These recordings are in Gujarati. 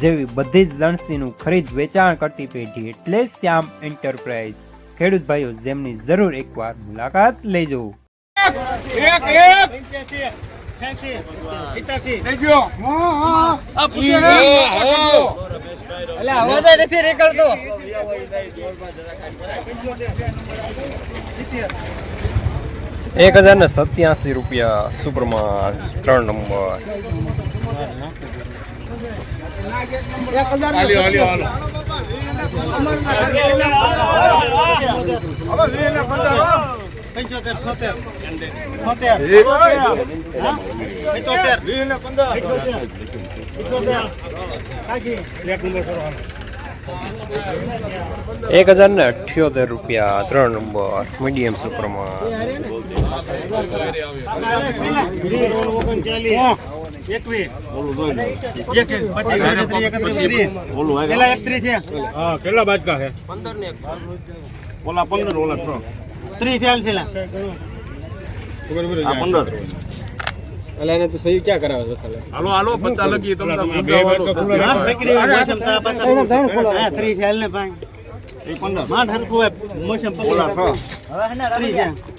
જેવી બધી જ લણસીનું ખરીદ વેચાણ કરતી પેઢી એટલે શ્યામ એન્ટરપ્રાઇઝ. ખેડૂત ભાઈઓ જેમની જરૂર એકવાર મુલાકાત લેજો. એક હજાર ને સત્યાસી રૂપિયા સુપરમાન ત્રણ નંબર. પંચોતેર છોતેર છોતેર પંચોતેર એક હજાર ને અઠ્યોતેર રૂપિયા ત્રણ નંબર મીડિયમ સુપરમાન એકવીસ ત્રીસ પેલા એકત્રીસ છે. હા કેટલા બાજકા છે? ઓલા પંદર ઓલા છ. ત્રીસ થયેલ છે લા. આ પંદર. હાલો હાલો પચાસ લગી તમને બે હા, પકડી મોસમ સા પાછા. હા, ને ભાઈ. એ મોસમ પકડા. ત્રીસ છે. હાલે? એકત્રીસ, બત્રીસ,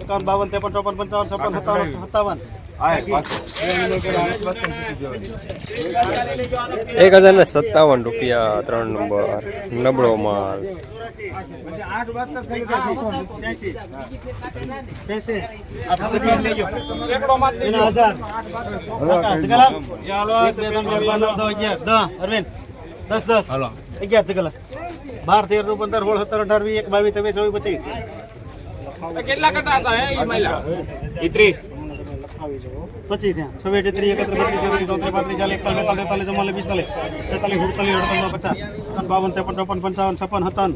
એકાવન, બાવન, ત્રેપન, ચોપન, પંચાવન, છપ્પન, સત્તાવન, સત્તાવન. એક હજાર. ને સત્તાવન રૂપિયા ત્રણ નંબર નબળો માલ આઠ દસ, દસ, હલો. અગિયાર છે જગલાલ. બાર તેરનું પંદર સોળ સત્તર અઢાર વીસ એક બાવીસ ત્રેવીસ ચોવીસ પચીસ. કેટલા કટા હતા હે ઈ મહિલા? ત્રીસ. પચીસ ત્યાં. છવ્વીસ ત્રીસ એકત્રીસ બત્રીસ ચોત્રીસ ચોત્રીસ પાંત્રીસ ચાલીસ એકતાલીસ બેતાલીસ તેતાલીસ ચુમ્માલીસ પિસ્તાલીસ છેતાલીસ સુડતાલીસ અડતાલીસ પચાસ. બાવન ત્રેપન ચોપન પંચાવન છપ્પન સત્તાવન.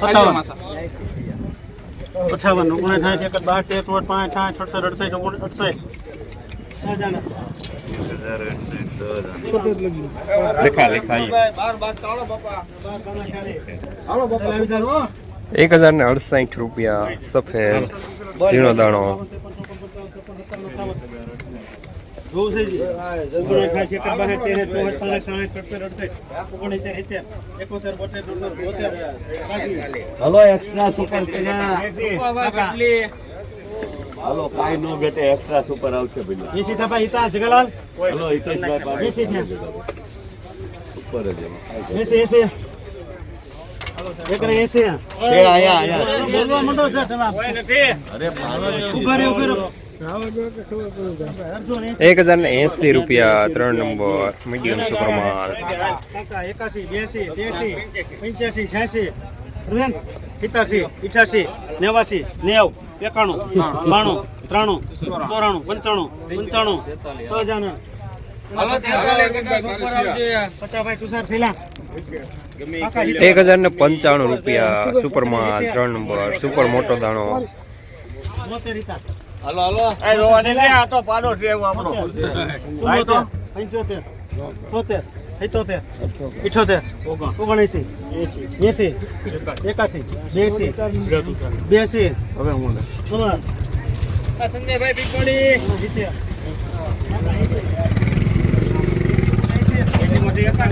સત્તાવન. અઠાવન ઓગણસાઠ એક બાર તેર ચોટ પાંચ સાઠ છસઠ અડસઠ અડસઠ. એક હજાર ને અડસાઠ રૂપિયા સફેદ ઝીણો દાણો. હલો એક્સ્ટ્રા સુપર હાલો કાઈ નો બેટે એક્સ્ટ્રા સુપર આવશે પેલું જી સીતાભાઈ હિતા જગલાલ. હાલો હિતેશભાઈ પાસે જી છે ઉપર જ. એસી એસી એકરે એસી એક હજાર ને એસી રૂપિયા ત્રણ નંબર મીડિયમ સુપર માલ એકાસી બ્યાસી ત્યાસી પંચ્યાસી છ્યાસી પિતાસી ઇઠ્યાસી નેવાસી નેવ. એકાણું બાણું. ત્રાણું ચોરાણું પંચાણું પંચાણું. છ. કાકા એક હજાર ને પંચાણું રૂપિયા સુપરમાલ ત્રણ નંબર સુપર મોટો દાણો. હાલો હાલો. આ તો પાડો છે આપણો. પંચોતેર. છોતેર સિત્તોતેર ઇઠોતેર ઓગણએંસી એંસી એકાસી બ્યાસી બ્યાસી હવે હું સંજયભાઈ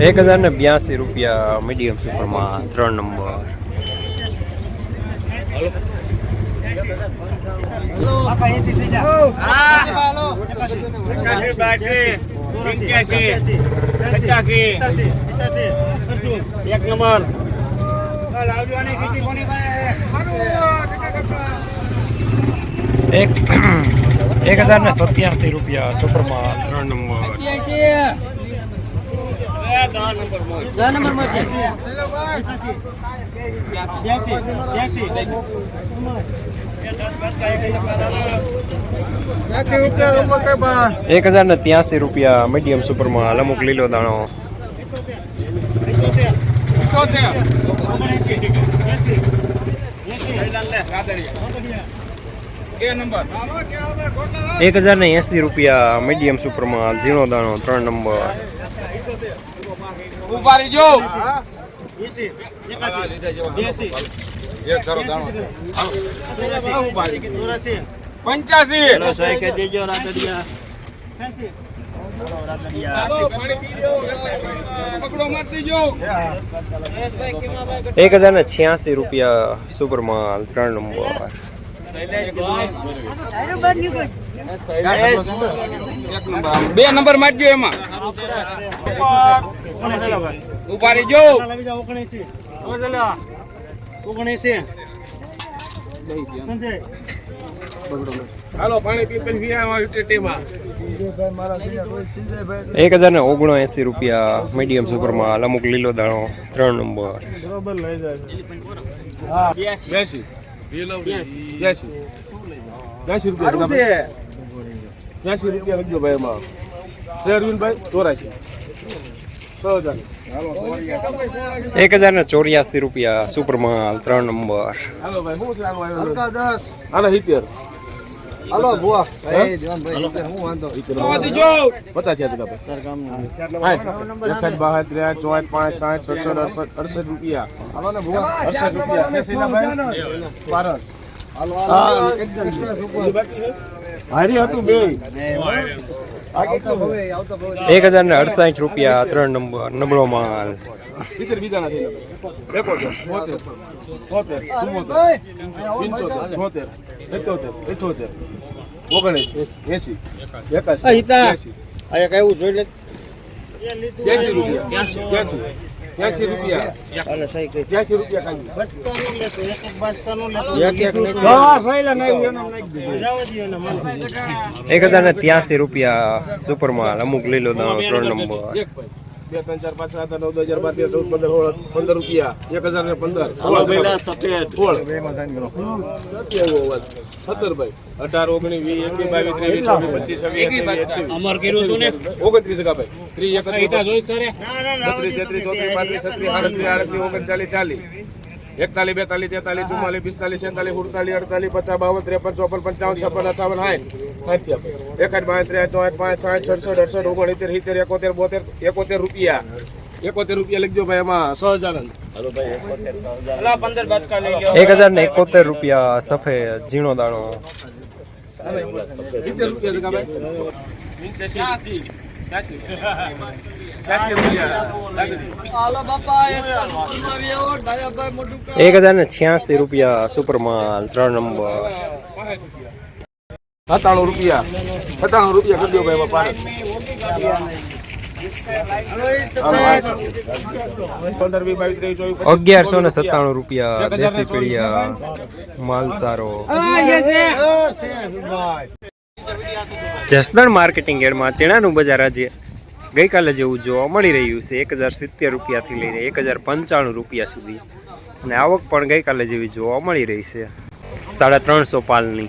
એક હજાર ને બ્યાસી રૂપિયા મીડિયમ સુપરમાલ ત્રણ નંબર. કાકા પંચ્યાસી પચાસી એક નંબર. એક એક હજાર ને સત્યાસી રૂપિયા સુપરમાં. ત્રણ નંબર. બ્યાસી બ્યાસી એક હજાર ને ત્યાસી રૂપિયા મીડિયમ સુપરમાં અમુક લીલો દાણો. એક હજાર ને એસી રૂપિયા મીડિયમ સુપરમાં ઝીણો દાણો, ત્રણ નંબર. ઉભારી જો. એસી એકાસી બ્યાસી એક ધરો દાણો ચોરાસી પંચ્યાસી એક હજાર ને છ્યાસી રૂપિયા સુપર માલ ત્રણ નંબર. બે નંબર મારજો એમાં. ઉભારી જો. લાવી જાઓ ઓગણએંસી ઓગણએંસી સંજય. હાલો પાણી પી પી આમાં ટેટીમાં એક હજાર ને ઓગણો એસી રૂપિયા મીડિયમ સુપરમાં અમુક લીલો દાણો ત્રણ નંબર બરોબર બેસી બેસી રૂપિયા લખજો ભાઈ એમાં. ચોરાશી. એક હજાર ને ચોર્યાસી રૂપિયા સુપર માલ ત્રણ નંબર. હારી હતું બે. એક હજાર ને અડસાઠ રૂપિયા ત્રણ નંબર નબળો માલ. ઓગણીસ એસી એકાસી ત્યાસી રૂપિયા. ત્યાસી રૂપિયા એક હજાર ને ત્યાસી રૂપિયા સુપર માલ અમુક લીલો ત્રણ નંબર. બે ત્રણ ચાર પાંચ સાત નવ દસ હજાર બાર તેર ચૌદ પંદર સોળ પંદર રૂપિયા એક હજાર ને પંદર. સોળ. બેમાં સાઈન કરો. એવો અવાજ. સત્તર ભાઈ. અઢાર ઓગણીસ વીસ એકવીસ બાવીસ ત્રેવીસ ચોવીસ પચીસ છવ્વીસ અમાર કર્યું હતું ને? ઓગણત્રીસ કા ભાઈ. ત્રીસ એકત્રીસ બત્રીસ તેત્રીસ ચોત્રીસ પાંત્રીસ છત્રીસ આડત્રીસ આડત્રીસ ઓગણચાલીસ ચાલીસ. એકતાલીસ બેતાલીસ તેતાલીસ ચુમ્માલીસ પિસ્તાલીસ છેતાલીસ સુડતાલીસ અડતાલીસ પચાસ બાવન ત્રેપન ચોપન પંચાવન છપ્પન અઠાવન સાઠ સાઠ એકાઠ બાવીસ ત્રેસઠ ચોઠ પાંચ સાઠ સડસઠ અડસઠ ઓગણસિત્તેર સિત્તેર એકોતેર બોતેર એકોતેર રૂપિયા. એકોતેર રૂપિયા લખજો ભાઈ એમાં સહજાનંદ. એક હજાર ને એકોતેર રૂપિયા સફેદ ઝીણો દાણો. સિત્તેર રૂપિયા એક હજાર ને છ્યાસી રૂપિયા સુપર માલ ત્રણ નંબર. સત્તાણું રૂપિયા. સત્તાણું રૂપિયા કરી દો ભાઈ પાડે. અગિયારસો ને સત્તાણું રૂપિયા દેશી પીડિયા માલ સારો જસદણ માર્કેટિંગ એડમાં ચેણાનું બજાર આજે ગઈકાલે જેવું જોવા મળી રહ્યું છે, એક હજાર સિત્તેર રૂપિયાથી લઈને એક હજાર પંચાણું રૂપિયા સુધી. અને આવક પણ ગઈકાલે જેવી જોવા મળી રહી છે. સાડા ત્રણસો પાલની.